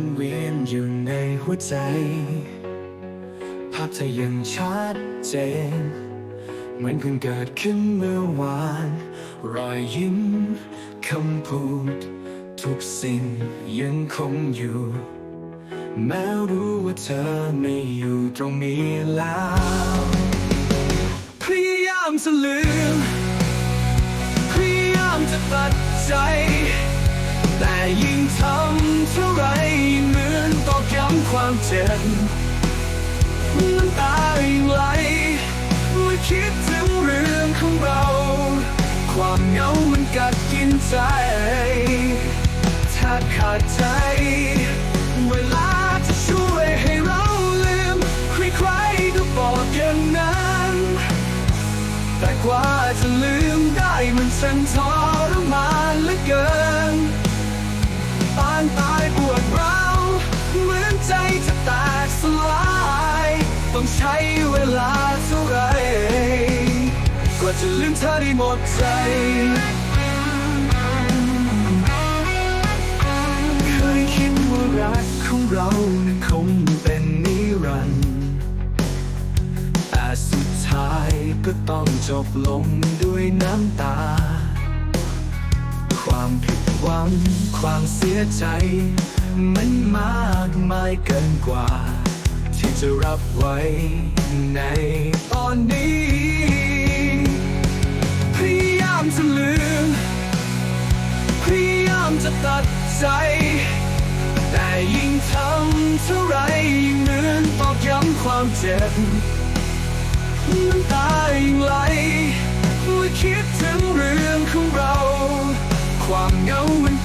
นเวียนอยู่ในหัวใจ ภาพเธอยังชัดเจน เหมือนเพิ่งเกิดขึ้นเมื่อวาน รอยยิ้มคำพูด ทุกสิ่งยังคงอยู่ แม้รู้ว่าเธอไม่อยู่ตรงนี้แล้ว พยายามจะลืม พยายามจะตัดใจ ยิ่งทำเท่าไรเหมือนตอกย้ำความเจ็บน้ำตายิ่งไหลเมื่อคิดถึงเรื่องของเรา ความเหงามันกัดกินใจ ถ้าขาดใจ เวลาจะช่วยให้เราลืม ใครๆก็บอกอย่างนั้น แต่กว่าจะลืมได้มันช่างทรมานเหลือเกิน ปานตายปวดร้าวเหมือนใจจะแตกสลาย ต้องใช้เวลาเท่าไรกว่าจะลืมเธอได้หมดใจเคยคิดว่ารักของเรานั้นคงเป็นนิรันดร์แต่สุดท้ายก็ต้องจบลงด้วยน้ำตา ความผิด หวังความเสียใจ มันมากมายเกินกว่า ที่จะรับไว้ในตอนนี้ พยายามจะลืม พยายามจะตัดใจ แต่ยิ่งทำเท่าไรยิ่งเหมือนตอกย้ำความเจ็บน้ำตายิ่งไหล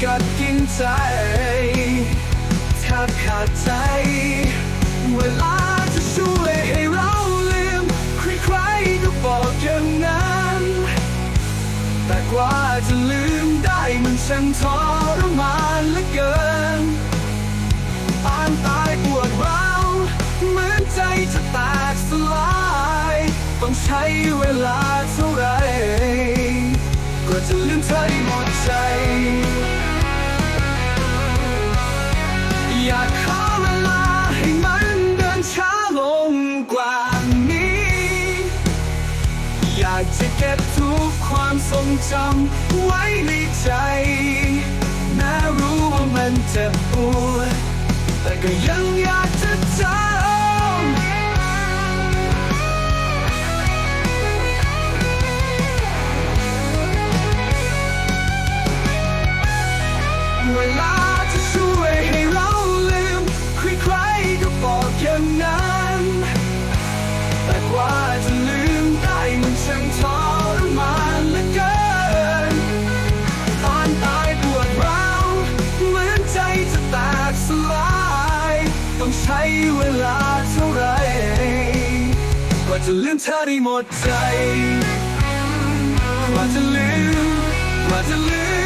กัดกินใจแทบขาดใจ เวลาจะช่วยให้เราลืมใครๆก็บอกอย่างนั้น แต่กว่าจะลืมได้มันช่างทรมานเหลือเกินปานตายปวดร้าวเหมือนใจจะแตกสลาย ต้องใช้เวลา อยากขอเวลาให้มันเดินช้าลงกว่านี้ อยากจะเก็บทุกความทรงจำไว้ในใจแม้รู้ว่ามันเจ็บปวดแต่ก็ยัง จะลืมเธอได้หมดใจกว่าจะลืมกว่าจะลื